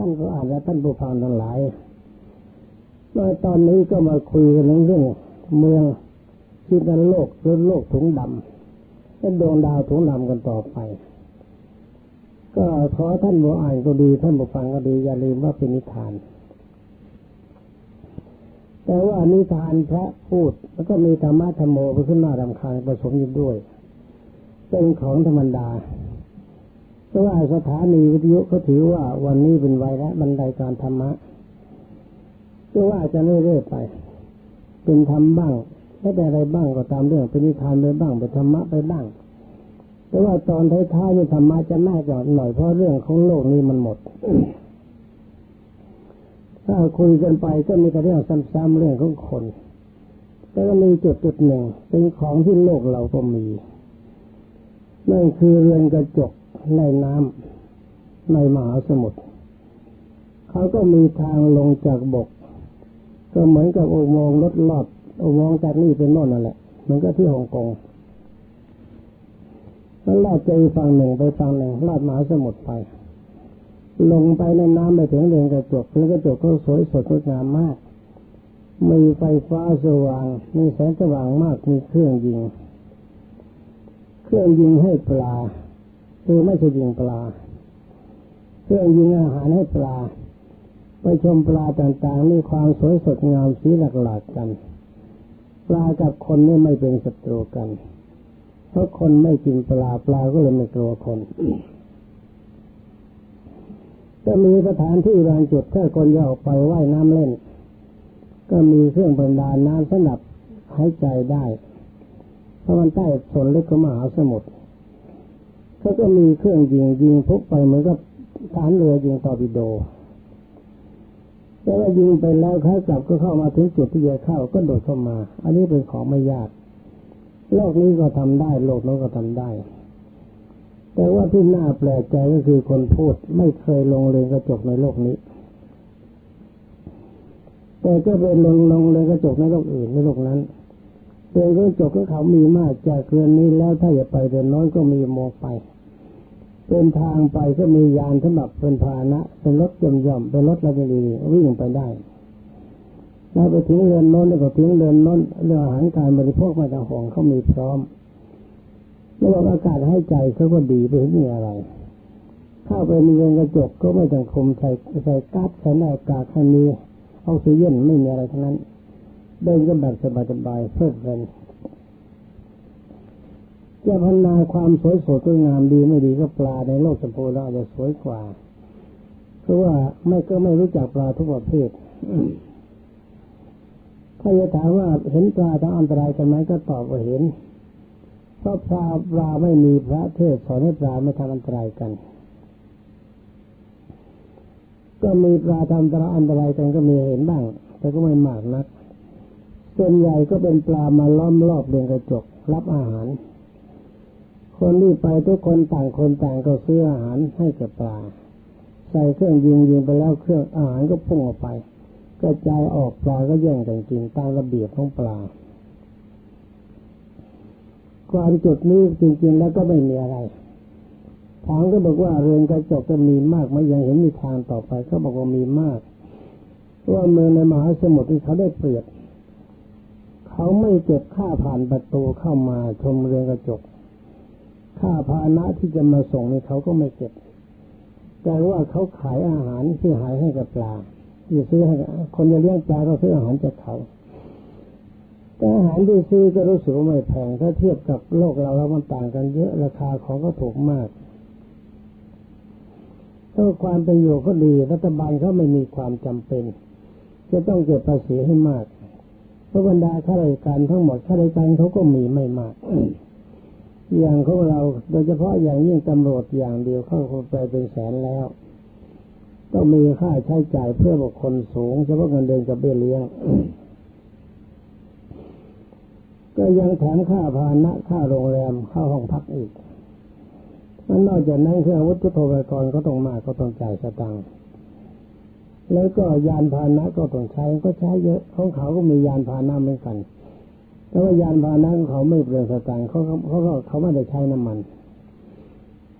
ท่านผู้อ่านและท่านผู้ฟังทั้งหลายมื่อตอนนี้ก็มาคุยกันเรื่องเมืองที่เป็นโลกหรือโลกถุงดำและดวงดาวถุงดำกันต่อไป ก็ขอท่านผู้อ่านก็ดีท่านผู้ฟังก็ดีอย่าลืมว่าเป็นนิทาน แต่ว่านิทานพระพูดแล้วก็มีธรรมะธรรมโมขึ้นมาดำคาญผสมอยู่ด้วย เป็นของธรรมดา เพราะว่าสถานีวิทยุเขาถือว่าวันนี้เป็นวัยและบรรดาการธรรมะก็ว่าจะเรื่อยๆไป เป็นธรรมบ้างไม่แต่อะไรบ้างก็ตามเรื่องเป็นนิทานไปบ้างเป็นธรรมะไปบ้าง แต่ว่าตอนท้ายๆนี่ธรรมะจะน่าจะหน่อยเพราะเรื่องของโลกนี้มันหมดถ้าคุยกันไปก็มีแต่เรื่องซ้ำๆเรื่องของคนแล้วก็มีจุดจุดหนึ่งเป็นของที่โลกเราก็มีนั่นคือเรือนกระจก ในน้ำในมหาสมุทรเขาก็มีทางลงจากบก ก็เหมือนกับอุโมงค์รถลอดอุโมงค์จากนี่เป็นโน่นนั่นแหละมือนกับที่ฮ่องกงแล้วลอดใจฝั่งหนึ่งไปฝั่งหนึ่งลอดมหาสมุทรไปลงไปในน้ำไปถึงเรือนกระจกเรือนกระจกก็สวยสดงดงามมาก มีไฟฟ้าสว่าง มีแสงสว่างมาก มีเครื่องยิง เครื่องยิงให้ปลา คือไม่ใช่ยิงปลาเครื่องยิงอาหารให้ปลา ไปชมปลาต่างๆมีความสวยสดงามสีหลากๆกัน ปลากับคนนี่ไม่เป็นศัตรูกัน เพราะคนไม่กินปลาปลาก็เลยไม่กลัวคนก็มีสถานที่บางจุดถ้าคนจะออกไปว่ายน้ำเล่น ก็มีเครื่องบรรดาน้ำสำหรับหายใจได้เพราะมันใต้สนลึกของมหาสมุทร เขาก็มีเครื่องยิงยิงพุกไปเหมือนกับฐานเรือยิงตอร์ปิโด แต่ว่ายิงไปแล้วเขากลับก็เข้ามาถึงจุดที่จะเข้าก็โดดเข้ามา อันนี้เป็นของไม่ยากโลกนี้ก็ทำได้ โลกนั้นก็ทำได้ แต่ว่าที่น่าแปลกใจก็คือคนพูดไม่เคยลงเรือนกระจกในโลกนี้ แต่ก็เป็นลงลงเรือนกระจกในโลกอื่นในโลกนั้น เรือนกระจกของเขามีมากจากเรือนนี้แล้วถ้าจะไปเรือนน้อยก็มีโมไปเป็นทางไปก็มียานสำหรับเป็นพาหนะเป็นรถย่อมย่อมเป็นรถระเบีวิ่งไปได้แล้วไปถึงเรือนน้นแล้วก็ถึงเรือนน้นเรื่องอาหารการบริโภคมาจากห่องเขามีพร้อมแล้วอากาศให้ใจเขาก็ดีไปไม่มีอะไร เข้าไปในเรือนกระจกก็ไม่ต้องคมใส่ใส่ก๊าซใส่หน้ากากให้มีออกซิเจนไม่มีอะไรทั้งนั้น เดินก็แบบสบายๆเพลิดเพลินจะพัฒนาความสวยสดก็งามดีไม่ดีก็ปลาในโลกสมบูรณ์เราจะสวยกว่า เพราะว่าไม่ก็ไม่รู้จักปลาทุกประเภทถ้าจะถามว่าเห็นปลาทั้งอันตรายกันไหมก็ตอบว่าเห็นเพราะปลาปลาไม่มีพระเทศสอนให้ปลาไม่ทำอันตรายกัน ก็มีปลาทำอันตรายกันก็มีเห็นบ้าง แต่ก็ไม่มากนัก ส่วนใหญ่ก็เป็นปลามาล้อมรอบเรือนกระจกรับอาหาร คนที่ไปทุกคนต่างคนต่างก็ซื้ออาหารให้กับปลา ใส่เครื่องยิงยิงไปแล้วเครื่องอาหารก็พุ่งออกไปกระจายออกปลาก็แย่งกันกินตามระเบียบของปลาความจุดนี้จริง ๆ แล้วก็ไม่มีอะไรถามก็บอกว่าเรือนกระจกจะมีมากไหมยังเห็นมีทางต่อไปเขาบอกว่ามีมากว่าเมืองในมหาสมุทรที่เขาได้เปรียบ เขาไม่เก็บค่าผ่านประตูเข้ามาชมเรือนกระจก ค่าพานะที่จะมาส่งนี่เขาก็ไม่เก็บ แต่ว่าเขาขายอาหารที่หายให้กับปลาที่ซื้อให้คนจะเลี้ยงปลาก็ซื้ออาหารจากเขาแต่อาหารที่ซื้อก็รู้สึกว่าไม่แพงถ้าเทียบกับโลกเราแล้วมันต่างกันเยอะราคาของก็ถูกมากถ้าความเป็นอยู่ก็ดีรัฐบาลเขาไม่มีความจำเป็น จะต้องเก็บภาษีให้มาก พระบรรดาข้าราชการทั้งหมดข้าราชการเขาก็มีไม่มากอย่างของเราโดยเฉพาะอย่างยิ่งตำรวจอย่างเดียวเข้าไปเป็นแสนแล้ว ต้องมีค่าใช้จ่ายเพื่อบุคคลสูงเฉพาะเงินเดือนกับเบี้ยเลี้ยง ก็ยังแถมค่าพานะค่าโรงแรมค่าห้องพักอีกมันนอกจากนั้นเครื่องวัตถุโทรกรก็ต้องมาก็ต้องจ่ายสตังค์ แล้วก็ยานพาหนะก็ต้องใช้ก็ใช้เยอะของเขาก็มียานพาหนะเหมือนกัน แต่ว่ายานพาหนะเขาไม่เปลืองสตางค์เขาเขาเขาเขาไม่ได้ใช้น้ำมัน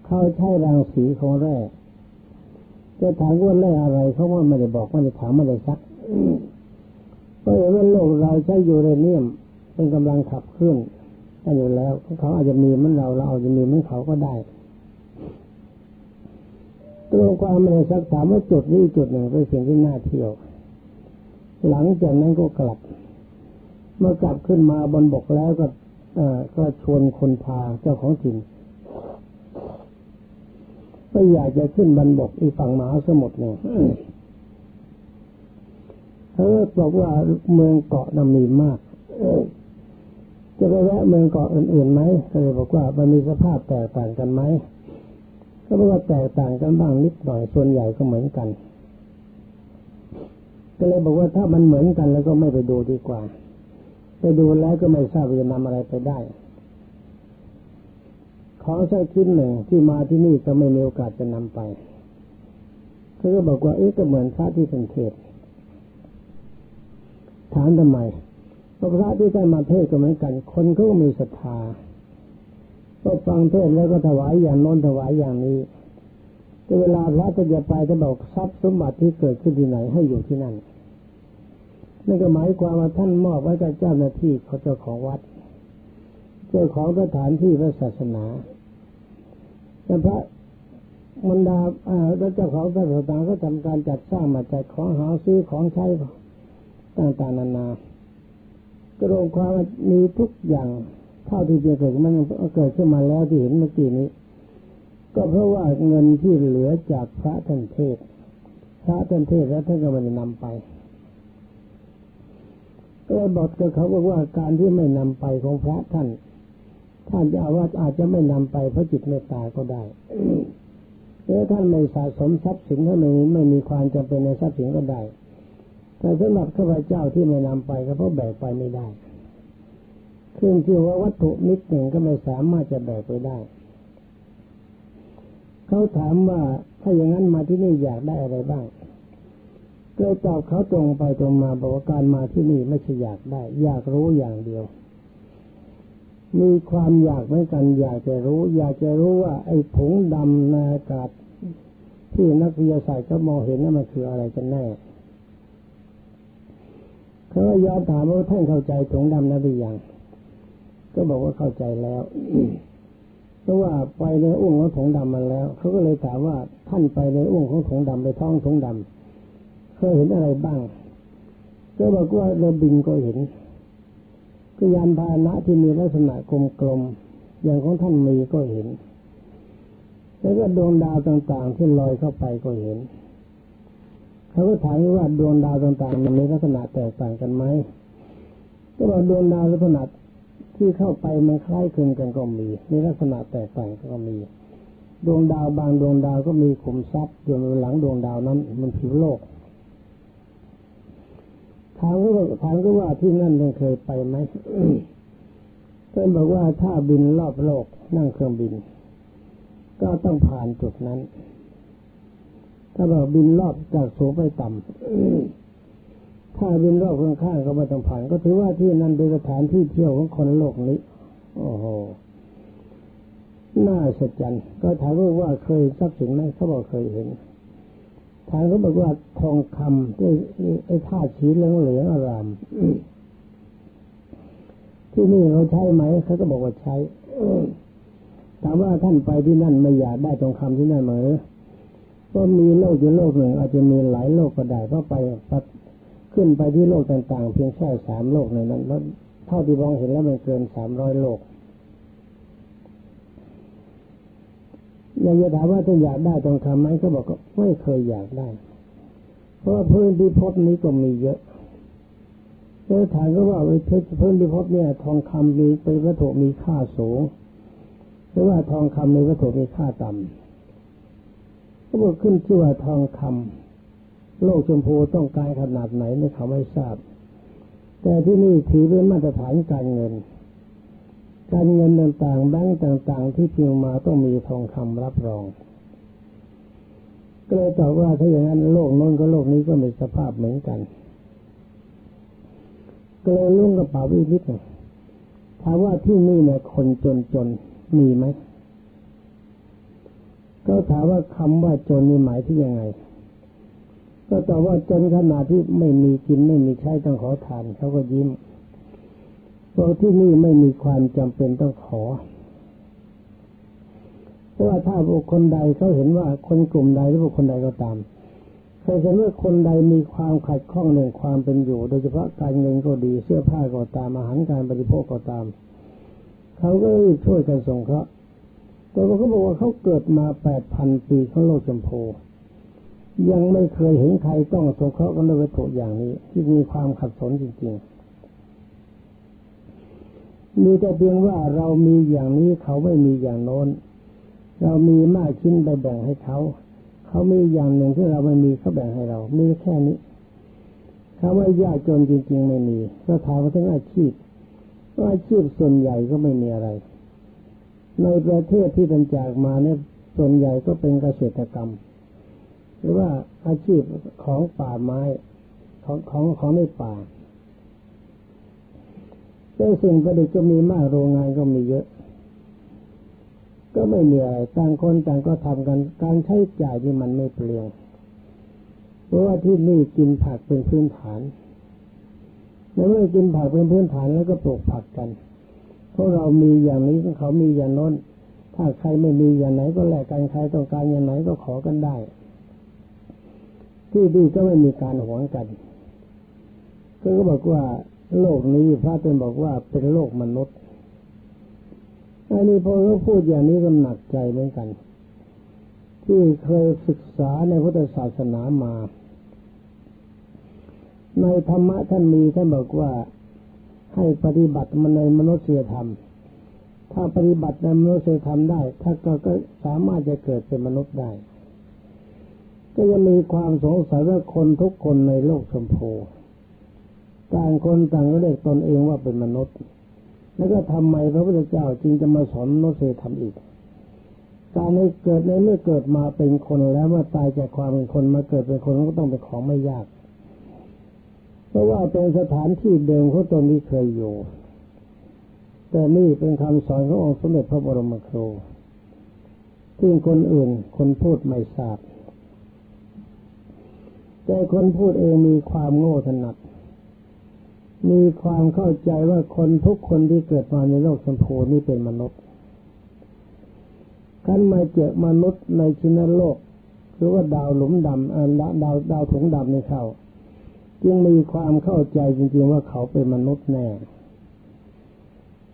เขาใช้รังสีของแร่จะถามว่าแร่อะไรเขาว่าไม่ได้บอกไม่ได้ถามไม่ได้ซักเพราะว่าโลกเราใช้ยูเรเนียม เป็นกำลังขับเคลื่อนกันอยู่แล้วเขาอาจจะมีมือนเราเราอาจจะมีมือนเขาก็ได้ ตัวความไม่ได้ซักถามว่าจุดนี้จุดหนึ่งเป็นสิ่งที่น่าเที่ยว หลังจากนั้นก็กลับ เมื่อกลับขึ้นมาบนบกแล้วก็ก็ชวนคนพาเจ้าของถิ่นก็อยากจะขึ้นบนบกอีฝั่งมหาสมุทรเนี่ยเขาบอกว่าเมืองเกาะน่ะมีมากจะไปแวะเมืองเกาะอื่นๆไหมก็เลยบอกว่ามันมีสภาพแตกต่างกันไหม ก็บอกว่าแตกต่างกันบ้างนิดหน่อยส่วนใหญ่ก็เหมือนกัน ก็เลยบอกว่าถ้ามันเหมือนกันแล้วก็ไม่ไปดูดีกว่า ไปดูแล้วก็ไม่ทราบจะนำอะไรไปได้ ขอสักชิ้นหนึ่งที่มาที่นี่ก็ไม่มีโอกาสจะนำไปเขาก็บอกว่าเอ๊ะก็เหมือนพระที่เป็นเทศถามทำไมพระที่ท่านมาเทศก็เหมือนกัน คนก็มีศรัทธา ก็ฟังเทศแล้วก็ถวายอย่างน้นถวายอย่างนี้แต่เวลาพระจะไปจะบอกทรัพย์สมบัติที่เกิดขึ้นที่ไหนให้อยู่ที่นั่นนั่นก็หมายความว่าท่านมอบไว้กับเจ้าหน้าที่เขาเจ้าของวัด เจ้าของสถานที่พระศาสนาแต่พระมันดาแล้วเจ้าของพระศาสนาก็ทำการจัดสร้างมาจัดของหาซื้อของใช้ต่างๆนานา ก็รวมความมีทุกอย่าง เท่าที่จะเกิดมันเกิดขึ้นมาแล้วที่เห็นเมื่อกี้นี้ ก็เพราะว่าเงินที่เหลือจากพระท่านเทศ พระท่านเทศแล้วท่านก็ไม่ได้นำไปก็บอกกับเขาบอกว่าการที่ไม่นำไปของพระท่าน ท่านจะอาว่าอาจจะไม่นำไปเพราะจิตเมตตาก็ได้หรือท่านไม่สะสมทรัพย์สินถ้าไม่ไม่มีความจำเป็นในทรัพย์สินก็ได้ แต่สำหรับข้าพเจ้าที่ไม่นำไปก็เพราะแบกไปไม่ได้ ขึ้นที่ว่าวัตถุนิดหนึ่งก็ไม่สามารถจะแบกไปได้ เขาถามว่าถ้าอย่างนั้นมาที่นี่อยากได้อะไรบ้างก็ตอบเขาตรงไปตรงมาบอกว่าการมาที่นี่ไม่ใช่อยากได้ อยากรู้อย่างเดียว มีความอยากเหมือนกัน อยากจะรู้ อยากจะรู้ว่า ไอ้ผงดำในอากาศที่นักวิทยาศาสตร์ก็มองเห็นนั่นมันคืออะไรกันแน่เขาก็ย้อนถามว่าท่านเข้าใจผงดำนั้นหรือยัง ก็บอกว่าเข้าใจแล้วเพราะว่าไปในอุ้งของผงดำมาแล้วเขาก็เลยถามว่าท่านไปในอุ้งของผงดำไปท้องผงดำเคยเห็นอะไรบ้างก็บอกว่าเรือบินก็เห็นคือยานพาหนะที่มีลักษณะกลมๆอย่างของท่านมีก็เห็น แล้วก็ดวงดาวต่างๆ ที่ลอยเข้าไปก็เห็นเขาก็ถามว่าดวงดาวต่างๆมันมีลักษณะแตกต่างกันไหมก็บอกดวงดาวลักษณะ ที่เข้าไปมันคล้ายคลึงกันก็มี มีลักษณะแตกต่างก็มี ดวงดาวบางดวงดาวก็มีขุมทรัพย์อยู่หลังดวงดาวนั้น มันผิวโลกถามก็ถามก็ว่าที่นั่นยังเคยไปไหมเพื่อนบอกว่าถ้าบินรอบโลกนั่งเครื่องบิน ก็ต้องผ่านจุดนั้น ถ้าบอกบินรอบจากสูงไปต่ำ ถ้าบินรอบข้างๆก็ไม่ต้องผ่าน ก็ถือว่าที่นั่นเป็นสถานที่เที่ยวของคนโลกนี้ โอ้โหน่าสะใจก็ถามว่าเคยทราบถึงไหมเขาบอกเคยเห็นทางเขาบอกว่าทองคำด้วยไอ้ธาตุสีเหลืองเหลืองอารามที่นี่เขาใช้ไหมเขาก็บอกว่าใช้ถามว่าท่านไปที่นั่นไม่อยากได้ทองคำที่นั่นไหมก็มีโลกอยู่โลกหนึ่ง อาจจะมีหลายโลกก็ได้เพราะไป ขึ้นไปที่โลกต่าง ๆ เพียงแค่สามโลกในนั้นแล้วเท่าที่มองเห็นแล้วมันเกินสามร้อยโลกยังจะถามว่าท่านอยากได้ทองคำไหมเขาบอกก็ไม่เคยอยากได้ เพราะว่าพื้นที่พบนี้ก็มีเยอะแล้วถามก็ว่าพื้นที่พบเนี่ย ทองคำมีเป็นวัตถุมีค่าสูงหรือว่าทองคำมีวัตถุมีค่าต่ำก็บอกขึ้นชื่อว่าทองคำ โลกชมพูต้องการขนาดไหนนี่เขาไม่ทราบ แต่ที่นี่ถือเป็นมาตรฐานการเงิน การเงินต่างๆแบงก์ต่างๆ ที่พิมพ์มาต้องมีทองคำรับรองก็เลยตอบว่าถ้าอย่างนั้นโลกน้นก็โลกนี้ก็มีสภาพเหมือนกัน ก็เลยลุ่งกระเป๋าอีกนิดหนึ่งถามว่าที่นี่เนี่ยคนจนๆมีไหม ก็ถามว่าคำว่าจนนี่หมายที่ยังไง ก็ตอบว่าจนขนาดที่ไม่มีกินไม่มีใช้ต้องขอทานเขาก็ยิ้มเพราะที่นี่ไม่มีความจำเป็นต้องขอเพราะว่าถ้าบุคคลใดเขาเห็นว่าคนกลุ่มใดหรือบุคคลใดก็ตามใครจะเมื่อคนใดมีความขัดข้องเรื่องความเป็นอยู่ โดยเฉพาะการเงินก็ดีเสื้อผ้าก็ตามอาหารการบริโภคก็ตามเขาก็ช่วยกันส่งเคราะห์แต่ว่าเขาบอกว่าเขาเกิดมาแปดพันปีเขาโลกชมพู ยังไม่เคยเห็นใครต้องสงเคราะห์กันด้วยวัตถุอย่างนี้ ที่มีความขัดสนจริงๆ มีแต่เพียงว่าเรามีอย่างนี้เขาไม่มีอย่างโน้น เรามีมากชิ้นไปแบ่งให้เขา เขามีอย่างหนึ่งที่เราไม่มีเขาแบ่งให้เรา มีแค่นี้เขาว่ายากจนจริงๆ ไม่มีก็ถามว่าทั้งอาชีพอาชีพส่วนใหญ่ก็ไม่มีอะไร ในประเทศที่เป็นจากมาเนี่ยส่วนใหญ่ก็เป็นเกษตรกรรม หรือว่าอาชีพของป่าไม้ของของของในป่าแต่สิ่งประดิษฐ์ก็มีมากโรงงานก็มีเยอะ ก็ไม่มีอะไรต่างคนต่างก็ทำกันการใช้จ่ายที่มันไม่เปลี่ยนเพราะว่าที่นี่กินผักเป็นพื้นฐานแล้วเมื่อกินผักเป็นพื้นฐานแล้วก็ปลูกผักกันเพราะเรามีอย่างนี้เขามีอย่างโน้นถ้าใครไม่มีอย่างไหนก็แลกกันใครต้องการอย่างไหนก็ขอกันได้ ที่ดีก็ไม่มีการหวงกันก็บอกว่าโลกนี้พระเป็นบอกว่าเป็นโลกมนุษย์อันนี้พอเขาพูดอย่างนี้ก็หนักใจเหมือนกัน ที่เคยศึกษาในพุทธศาสนามา ในธรรมะท่านมีท่านบอกว่าให้ปฏิบัติมันในมนุษยธรรม ถ้าปฏิบัติในมนุษยธรรมได้ ถ้าก็ก็สามารถจะเกิดเป็นมนุษย์ได้ ก็จะมีความสงสัยว่าคนทุกคนในโลกชมพูต่างคนต่างก็เรียกตนเองว่าเป็นมนุษย์ แล้วก็ทำไมพระพุทธเจ้าจึงจะมาสอนมนุษย์ทำอีกการให้เกิดในเมื่อเกิดมาเป็นคนแล้วเมื่อตายจากความเป็นคนมาเกิดเป็นคนก็ต้องเป็นของไม่ยาก เพราะว่าเป็นสถานที่เดิมของตนที่เคยอยู่ แต่นี่เป็นคำสอนขององค์สมเด็จพระบรมครูซึ่งคนอื่นคนพูดไม่ทราบ แต่คนพูดเองมีความโง่ถนัด มีความเข้าใจว่าคนทุกคนที่เกิดมาในโลกชมพูนี่เป็นมนุษย์กันมาเจอมนุษย์ในชินโลกหรือว่าดาวหลุมดำอ่าดาวดาวถุงดำในเขาจึงมีความเข้าใจจริงๆว่าเขาเป็นมนุษย์แน่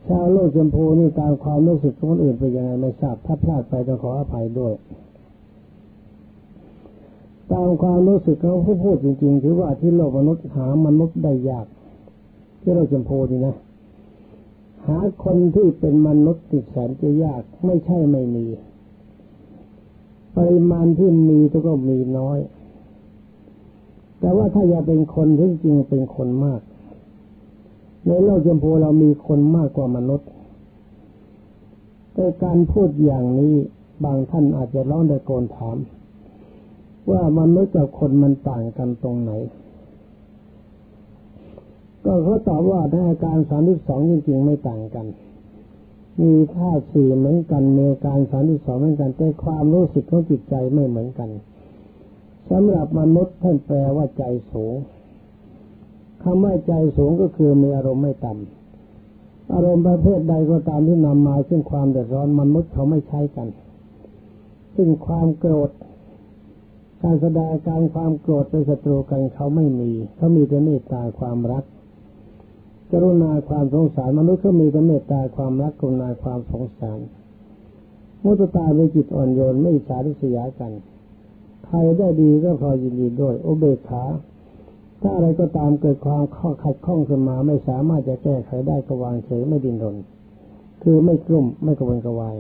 ชาวโลกชมพูนี่ตามความรู้สึกของคนอื่นไปยังไงไม่ทราบถ้าพลาดไปต้องขออภัยด้วย ตามความรู้สึกเขาผู้พูดจริงๆถือว่าที่โลกมนุษย์หามนุษย์ได้ยาก ที่เราจำโพดีนะ หาคนที่เป็นมนุษย์ติดแสนจะยาก ไม่ใช่ไม่มี ปริมาณที่มีก็มีน้อย แต่ว่าถ้าอยากเป็นคนที่จริงเป็นคนมาก ในโลกจำโพเรามีคนมากกว่ามนุษย์แต่การพูดอย่างนี้บางท่านอาจจะร้องได้โกนถาม ว่ามนุษย์กับคนมันต่างกันตรงไหน ก็เขาตอบว่าในอาการสามที่สองจริงๆไม่ต่างกัน มีท่าสี่เหมือนกันมีอาการสามที่สองเหมือนกัน แต่ความรู้สึกของจิตใจไม่เหมือนกันสำหรับมนุษย์ท่านแปลว่าใจสูงคำว่าใจสูงก็คือมีอารมณ์ไม่ต่ำอารมณ์ประเภทใดก็ตามที่นำมาซึ่งความเดือดร้อนมนุษย์เขาไม่ใช้กัน ซึ่งความโกรธ การแสดงการความโกรธเป็นศัตรูกันเขาไม่มีเขามีแต่เมตตาความรัก กรุณาความสงสารมนุษย์เขามีแต่เมตตาความรักกรุณาความสงสารมุตตาเป็นจิตอ่อนโยนไม่สาริษยากัน ใครได้ดีก็พอยินดีด้วยโอเบคาถ้าอะไรก็ตามเกิดความข้อขัดข้องขึ้นมาไม่สามารถจะแก้ไขได้ก็วางเฉยไม่ดิ้นรน คือไม่กลุ่มไม่กระวนกระวาย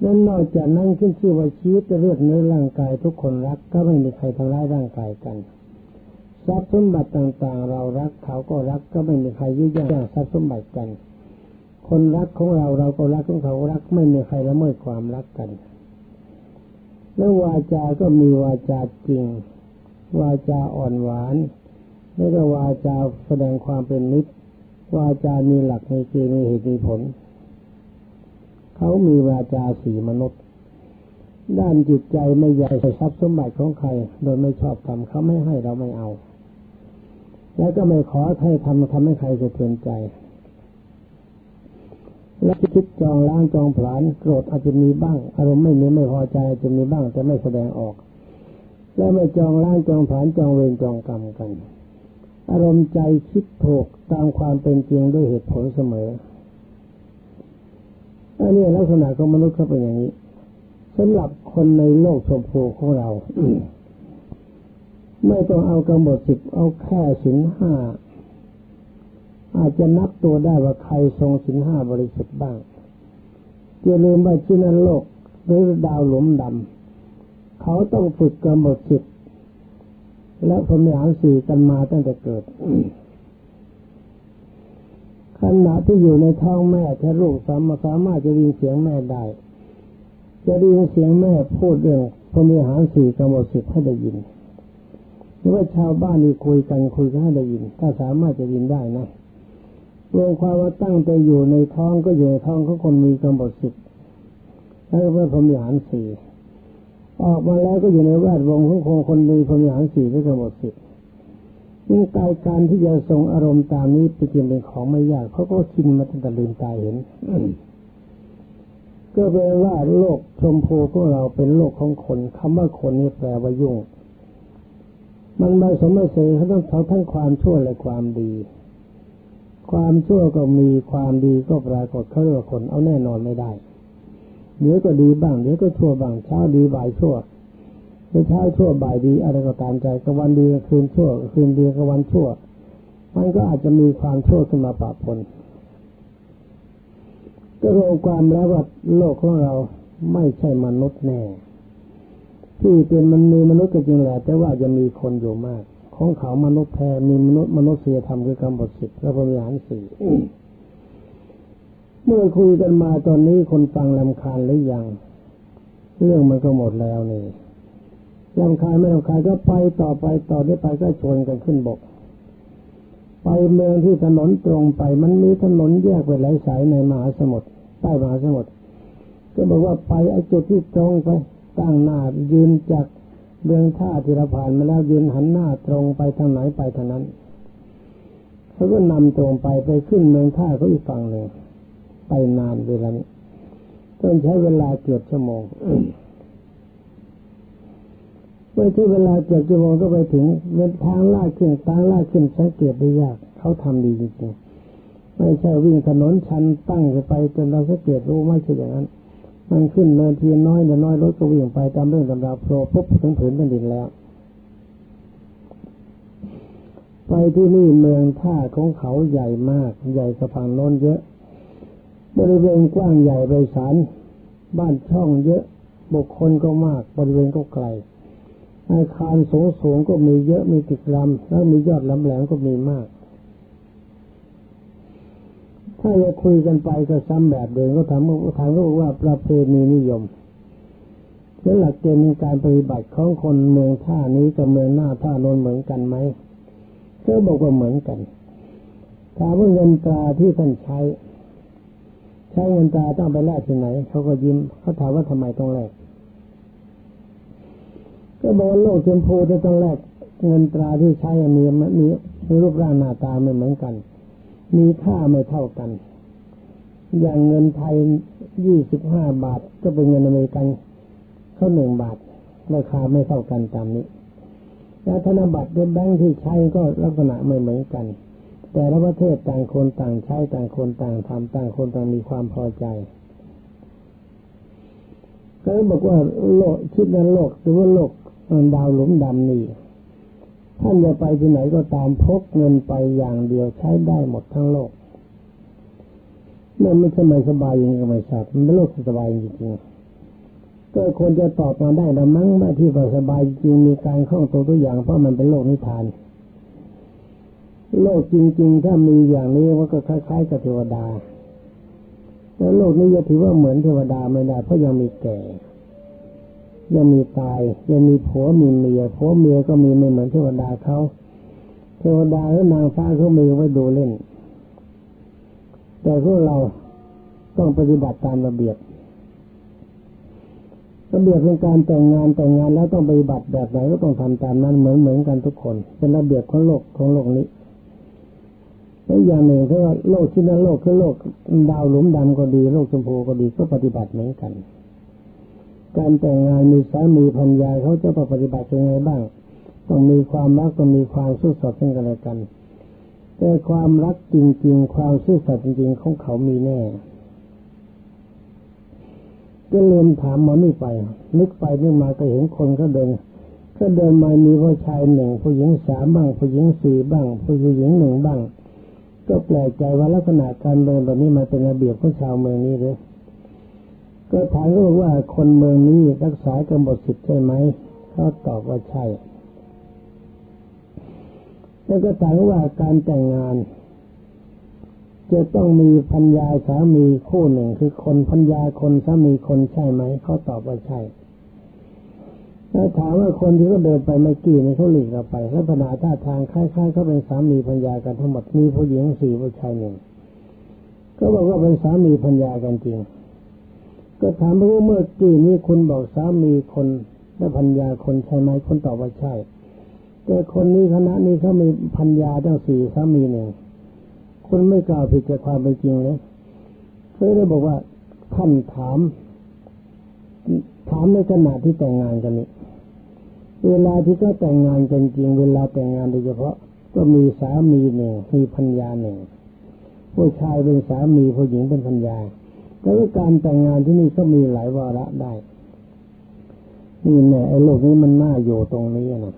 แล้วนอกจากนั้นขึ้นชื่อว่าชีวิตเลือดเนื้อร่างกายทุกคนรัก ก็ไม่มีใครทำร้ายร่างกายกันทรัพย์สมบัติต่างๆ เรารักเขาก็รักก็ไม่มีใครยุ่งยากทรัพย์สมบัติกัน คนรักของเราเราก็รักของเขารัก ไม่มีใครละเมิดความรักกันแล้ววาจาก็มีวาจาจริง วาจาอ่อนหวานแล้วก็วาจาแสดงความเป็นมิตรวาจามีหลักมีเกณฑ์มีเหตุมีผล เขามีวาจาสีมนุษย์ ด้านจิตใจไม่ใหญ่ทรัพย์สมบัติของใคร โดยไม่ชอบทำเขาไม่ให้เราไม่เอา แล้วก็ไม่ขอให้ทำทำให้ใครจะเทือนใจ และคิดจองล้างจองผลาญโกรธอาจจะมีบ้าง อารมณ์ไม่มีไม่พอใจจะมีบ้าง แต่ไม่แสดงออก และไม่จองล้างจองผลาญจองเวรจองกรรมกัน อารมณ์ใจคิดถูกตามความเป็นจริงด้วยเหตุผลเสมอ อันนี้ลักษณะของมนุษย์เขาเป็นอย่างนี้สำหรับคนในโลกชมพูของเราไม่ต้องเอากำหนดสิบเอาแค่สินห้าอาจจะนับตัวได้ว่าใครทรงสินห้าบริสุทธิ์บ้างอย่าลืมว่าที่นั้นโลกหรือดาวหลุมดำเขาต้องฝึกกำหนดสิบและพมหารสี่กันมาตั้งแต่เกิด ขณะที่อยู่ในท้องแม่ถ้าลูกสามารถสามารถจะยินเสียงแม่ได้ จะได้ยินเสียงแม่พูดเรื่องพรมีหารสี่กำหนดสิบให้ได้ยินหรือว่าชาวบ้านที่คุยกันคุยกันให้ได้ยิน ถ้าสามารถจะยินได้นะรวมความว่าตั้งแต่อยู่ในท้องก็อยู่ในท้องของคนมีกำหนดสิบแล้วก็พรมีหารสี่ออกมาแล้วก็อยู่ในแวดวงของคนคนมีพรมีหารสี่ด้วยกำหนดสิบ ยิ่งกายการที่จะทรงอารมณ์ตามนี้เป็นจริงเป็นของไม่ยากเขาก็ชินมาตั้งแต่ลืมตาเห็นก็แปลว่าโลกชมพูของเราเป็นโลกของคนคำว่าคนนี่แปลว่ายุ่ง มันไม่สมเสยเขาต้องเขาทั้งความชั่วและความดี ความชั่วก็มีความดีก็ปรากฏเขาเรียกว่าคนเอาแน่นอนไม่ได้เดี๋ยวก็ดีบ้างเดี๋ยวก็ชั่วบ้างเช้าดีบ่ายชั่ว ไม่เช้าชั่วบ่ายดีอะไรก็ตามใจกลางวันดีกลางคืนชั่วคืนดีกลางวันชั่ว มันก็อาจจะมีความชั่วขึ้นมาปะปนก็รวมความแล้วว่าโลกของเราไม่ใช่มนุษย์แน่ ที่เป็นมันมีมนุษย์ก็จริงแหละแต่ว่าจะมีคนอยู่มาก ของเขามนุษย์แท้มีมนุษย์มนุษยธรรมคือกรรมบทสิบและพรมิหารสี่เมื่อคุยกันมาตอนนี้คนฟังลำคาญหรือยัง เรื่องมันก็หมดแล้วนี่ ลำคาญไม่ลำคาญก็ไปต่อไปต่อได้ไปก็ชวนกันขึ้นบก ไปเมืองที่ถนนตรงไป มันมีถนนแยกไปหลายสายในมหาสมุทรใต้มหาสมุทรก็บอกว่าไปไอ้จุดที่ตรงไปตั้งหน้ายืนจากเรื่องท่าที่เราผ่านมาแล้วยืนหันหน้าตรงไปทางไหนไปทางนั้นเขาก็นำตรงไปไปขึ้นเมืองท่าเขาอีกฝั่งหนึ่งไปนานเวลานี้ต้องใช้เวลาเกือบชั่วโมง มื่อใช้เวลาเกือบชั่วโมงก็ไปถึงเดินทางลาดขึ้นทางลาดขึ้นสังเกตได้ยากเขาทำดีจริงๆไม่ใช่วิ่งถนนชันตั้งไปจนเราสังเกตรู้ไม่ใช่อย่างนั้น มันขึ้นเนินทีน้อยเนินน้อยรถก็วิ่งไปตามเรื่องตามราโผล่ปุ๊บถึงผืนแผ่นดินแล้ว ไปที่นี่เมืองท่าของเขาใหญ่มาก ใหญ่กระพังโน้นเยอะ บริเวณกว้างใหญ่ไพศาลบ้านช่องเยอะบุคคลก็มากบริเวณก็ไกล อาคารสูงสูงก็มีเยอะมีติดลำแล้วมียอดลำแหลมก็มีมาก ถ้าจะคุยกันไปก็ซ้ำแบบเดิมก็ถามถามก็บอกว่าประเพณีนิยมแล้วหลักเกณฑ์ในการปฏิบัติของคนเมืองท่านี้กับเมืองหน้าท่านนเหมือนกันไหมก็บอกว่าเหมือนกันถามว่าเงินตราที่ท่านใช้ ใช้เงินตราต้องไปแลกที่ไหนเขาก็ยิ้มเขาถามว่าทำไมต้องแลก ก็บอกว่าโลกชมพูจะต้องแลกเงินตราที่ใช้มีมีรูปร่างหน้าตาไม่เหมือนกัน มีค่าไม่เท่ากัน อย่างเงินไทยยี่สิบห้าบาท ก็เป็นเงินอเมริกันเขาหนึ่งบาทราคาไม่เท่ากันตามนี้แล้วธนบัตรในแบงค์ที่ใช้ก็ลักษณะไม่เหมือนกัน แต่ละประเทศต่างคนต่างใช้ต่างคนต่างทำต่างคนต่างมีความพอใจ ก็บอกว่าโลกคิดในโลกหรือว่าโลก ดาวหลุมดำนี่ท่านจะไปที่ไหนก็ตามพกเงินไปอย่างเดียวใช้ได้หมดทั้งโลกเมื่อไม่สบายสบายยังก็ไม่ทราบมันเป็นโลกสบายจริงๆก็ควรจะตอบมาได้ละมั้งว่าที่สบายจริงมีการคล่องตัวตัวอย่างเพราะมันเป็นโลกนิทาน โลกจริง ๆ ถ้ามีอย่างนี้มันก็คล้าย ๆ กับเทวดา แล้วโลกนี้จะถือว่าเหมือนเทวดาไม่ได้เพราะยังมีแก่ ยังมีตาย ยังมีผัวมีเมียผัวเมียก็มีไม่เหมือนเทวดาเขาเทวดาหรือนางฟ้าเขามีไว้ดูเล่น แต่พวกเราต้องปฏิบัติตามระเบียบระเบียบเป็นการแต่งงานแต่งงานแล้วต้องปฏิบัติแบบไหนก็ต้องทำตามนั้นเหมือนเหมือนกันทุกคน เป็นระเบียบของโลกของโลกนี้แล้วอย่างหนึ่งคือโลกที่นั้นโลกคือโลกดาวหลุมดำก็ดี โลกชมพูก็ดีก็ปฏิบัติเหมือนกัน การแต่งงานมีสามีพันยาเขาจะปฏิบัติยังไงบ้าง ต้องมีความรักต้องมีความสู้สดซึ่งกันและกัน แต่ความรักจริง ๆ ความซื่อสัตย์จริงๆของเขามีแน่ก็เริ่มถามมอนี่ไป นึกไปนึกมาก็เห็นคนก็เดิน ก็เดินมามีผู้ชายหนึ่งผู้หญิงสามบ้างผู้หญิงสี่บ้าง ผู้หญิงหนึ่งบ้าง ก็แปลกใจว่าลักษณะการเดินแบบนี้มันเป็นระเบียบของชาวเมืองนี้หรือ ก็ถามก็บอกว่าคนเมืองนี้รักษากำหนดสิทธิ์ใช่ไหมเขาตอบว่าใช่ แล้วก็ถามว่าการแต่งงาน จะต้องมีพัญญาสามีคู่หนึ่งคือคนพัญญาคนสามีคนใช่ไหมเขาตอบว่าใช่แล้วถามว่าคนที่ก็เดินไปเมื่อกี้นี่เขาหลีกเราไปแล้วปัญหาท่าทางคล้ายๆเขาเป็นสามีพัญญากันทั้งหมดมีผู้หญิงสี่ผู้ชายหนึ่งก็บอกว่าเป็นสามีพัญญากันจริง ก็ถามไปว่าเมื่อกี้นี้คุณบอกสามีคนและพัญญาคนใช่ไหมคนตอบว่าใช่ แต่คนนี้คณะนี้เขามีพัญญาทั้งสี่สามีหนึ่งคุณไม่กล่าวผิดจากความเป็นจริงเลยเคยได้บอกว่าท่านถาม ถามในขณะที่แต่งงานกันนี้เวลาที่ก็แต่งงานกันจริง เวลาแต่งงานโดยเฉพาะ ก็มีสามีหนึ่งมีพัญญาหนึ่งผู้ชายเป็นสามีผู้หญิงเป็นพัญญา แล้วการแต่งงานที่นี่ก็มีหลายวาระได้ นี่เนี่ยไอ้โลกนี้มันน่าอยู่ตรงนี้นะ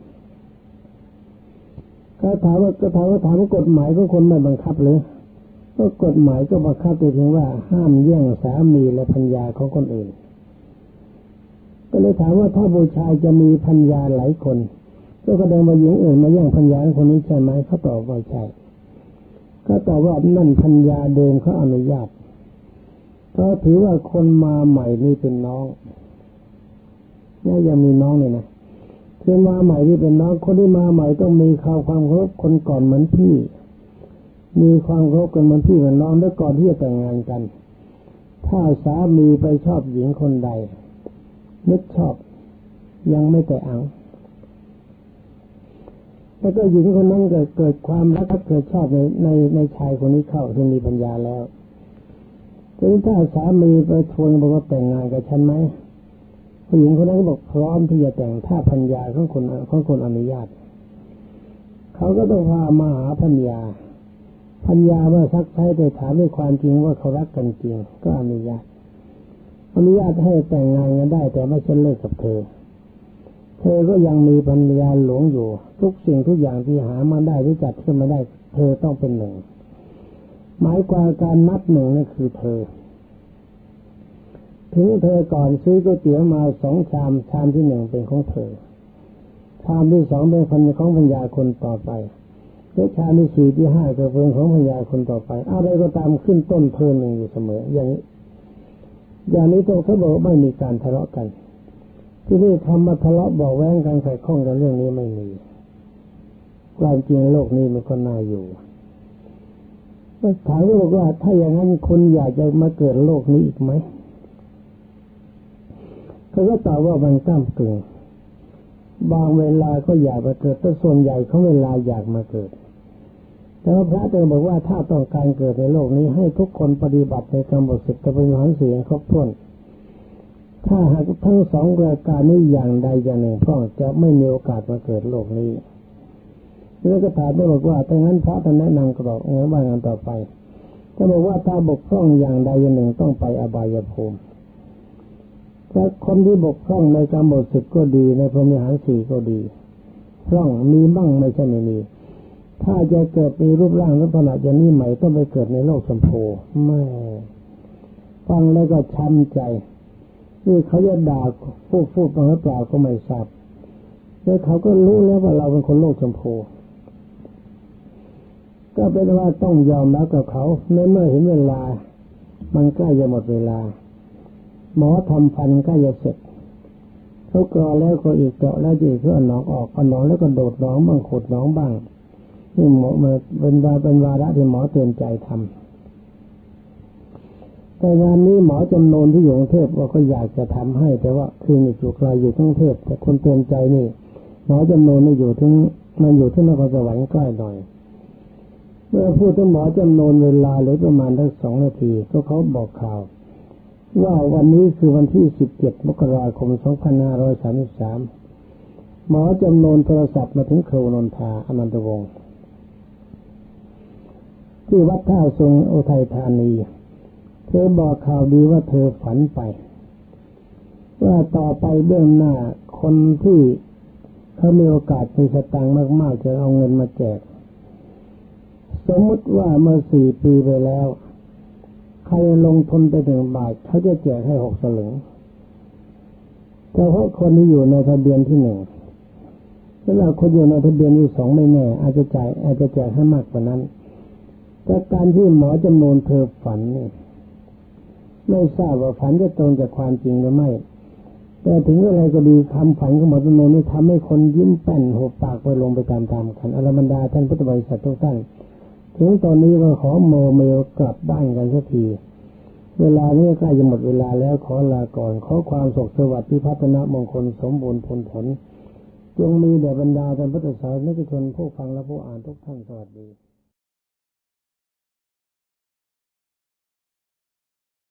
ก็ถามว่าก็ถามว่าถามว่ากฎหมายก็คนไม่บังคับเลยก็กฎหมายก็บังคับเพียงว่าห้ามแย่งสามีและพัญญาของคนอื่น ก็เลยถามว่าถ้าบูชายจะมีพัญญาหลายคน ก็แสดงว่าหญิงอื่นมาแย่งพัญญาคนนี้ใช่ไหมเขาตอบว่าใช่ก็ตอบว่านั่นพัญญาเดิมเขาอนุญาต ก็ถือว่าคนมาใหม่นี่เป็นน้องนี่ยังมีน้องเลยนะคือมาใหม่ที่เป็นน้องคนที่มาใหม่ต้องมีข่าวความเคารพคนก่อนเหมือนพี่ มีความเคารพกันเหมือนพี่เหมือนน้องแล้วก่อนที่จะแต่งงานกัน ถ้าสามีไปชอบหญิงคนใดนึกชอบ ยังไม่แต่อังแล้วก็หญิงคนนั้นเกิดเกิดความรักเกิดชอบในในในชายคนนี้เข้าที่มีปัญญาแล้ว ทีนี้ถ้าสามีไปทวงบอกว่าแต่งงานกับฉันไหมผู้หญิงคนนั้นก็บอกพร้อมที่จะแต่งถ้าพัญญาของคนของคนอนุญาต เขาก็ต้องพามาหาพัญญาพัญญาเมื่อซักใช้ไปถามด้วยความจริงว่าเขารักกันจริงก็อนุญาตอนุญาตให้แต่งงานกันได้ แต่ไม่เช่นเลิกกับเธอ เธอก็ยังมีปัญญาหลงอยู่ ทุกสิ่งทุกอย่างที่หามาได้ที่จัดขึ้นมาได้ เธอต้องเป็นหนึ่ง หมายความการนับหนึ่งนั่นคือเธอ ถึงเธอก่อนซื้อก๋วยเตี๋ยวมาสองชามชามที่หนึ่งเป็นของเธอ ชามที่สองเป็นคนของพัญญาคนต่อไปแล้วชามที่สี่ที่ห้าก็เป็นของพัญญาคนต่อไป อะไรก็ตามขึ้นต้นเธอหนึ่งอยู่เสมอ อย่างนี้อย่างนี้ต้องเขาบอกไม่มีการทะเลาะกัน ที่นี่ทำมาทะเลาะบอกแว้งกันใส่ข้องกันเรื่องนี้ไม่มีความจริงโลกนี้มันก็น่าอยู่ ถามว่า ถ้าอย่างนั้นคุณอยากจะมาเกิดโลกนี้อีกไหมเขาก็ตอบว่ามันก้ามกึ่งบางเวลาก็อยากมาเกิดแต่ส่วนใหญ่เขาเวลาอยากมาเกิด แต่พระเจ้าบอกว่าถ้าต้องการเกิดในโลกนี้ให้ทุกคนปฏิบัติในกรรมบทสิบตะเป็นหันเสียงครบถ้วนถ้าหากทั้งสองรายการนี้อย่างใดอย่างหนึ่งพ้อจะไม่มีโอกาสมาเกิดโลกนี้ แล้วก็ถามได้บอกว่าถ้างั้นพระท่านแนะนำก็บอกงั้นว่างันต่อไปก็บอกว่าถ้าบกพร่องอย่างใดอย่างหนึ่งต้องไปอบายภูมิถ้าคนที่บกพร่องในกรรมบทสิบก็ดีในพรหมิหารสี่ก็ดีพร่องมีบ้างไม่ใช่ไม่มี ถ้าจะเกิดมีรูปร่างลักษณะอย่างนี้ใหม่ต้องไปเกิดในโลกชมพูไม่ฟังแล้วก็ช้ำใจนี่เขาจะด่าพูดพูดมาหรือเปล่าก็ไม่ทราบแล้วเขาก็รู้แล้วว่าเราเป็นคนโลกชมพู ก็เป็นว่าต้องยอมรับกับเขาเมื่อเห็นเวลา มันใกล้จะหมดเวลา หมอทำฟันใก็จะเสร็จเขากรอแล้วก็อีกเจาะแล้วจีเพื่อหนองออกเอาหนองแล้วก็โดดหนองบ้างขุดหนองบ้างนี่หมอมาเป็นวาเป็นวาระที่หมอเตือนใจทำแต่งานนี้หมอจำนวนที่อยู่กรุงเทพว่าก็อยากจะทำให้ แต่ว่าคลินิกอยู่ไกลอยู่กรุงเทพแต่คนเตือนใจนี่หมอจำนวนนี่อยู่ถึงมันอยู่ที่นครสวรรค์ใกล้หน่อย เมื่อพูดถึงหมอจำนวนเวลาเหลือประมาณทั้งสองนาที ก็เขาบอกข่าว ว่าวันนี้คือวันที่17มกราคม2533หมอจำนวนโทรศัพท์มาถึงครูนนทาอนันตวงศ์ที่วัดท่าทรงโอทัยธานี เธอบอกข่าวดีว่าเธอฝันไป ว่าต่อไปเบื้องหน้าคนที่เขามีโอกาสมีสตังค์มาก ๆ จะเอาเงินมาแจก สมมติว่าเมื่อสี่ปีไปแล้ว ใครลงทุนไปถึงบาทเขาจะแจกให้หกสลึงเฉพาะคนที่อยู่ในทะเบียนที่หนึ่งสำหรับคนอยู่ในทะเบียนที่สองไม่แน่อาจจะจ่ายอาจจะแจกให้มากกว่านั้นแต่การที่หมอจำนวนเธอฝันนี่ไม่ทราบว่าฝันจะตรงจากความจริงหรือไม่ แต่ถึงอะไรก็ดีคำฝันของหมอจำนวนนี่ทำให้คนยิ้มแป้นหัวปากไปลงไปตามๆกันอรบรรดาท่านพุทธบริษัททุกท่าน ถึงตอนนี้ว่าขอโมเมลกลับบ้านกันสักที เวลานี้ใกล้จะหมดเวลาแล้วขอลาก่อน ขอความสุขสวัสดิ์พิพัฒนมงคลสมบูรณ์ผลผล จงมีแด่บรรดาท่านพุทธศาสนิกชนผู้ฟังและผู้อ่านทุกท่านสวัสดี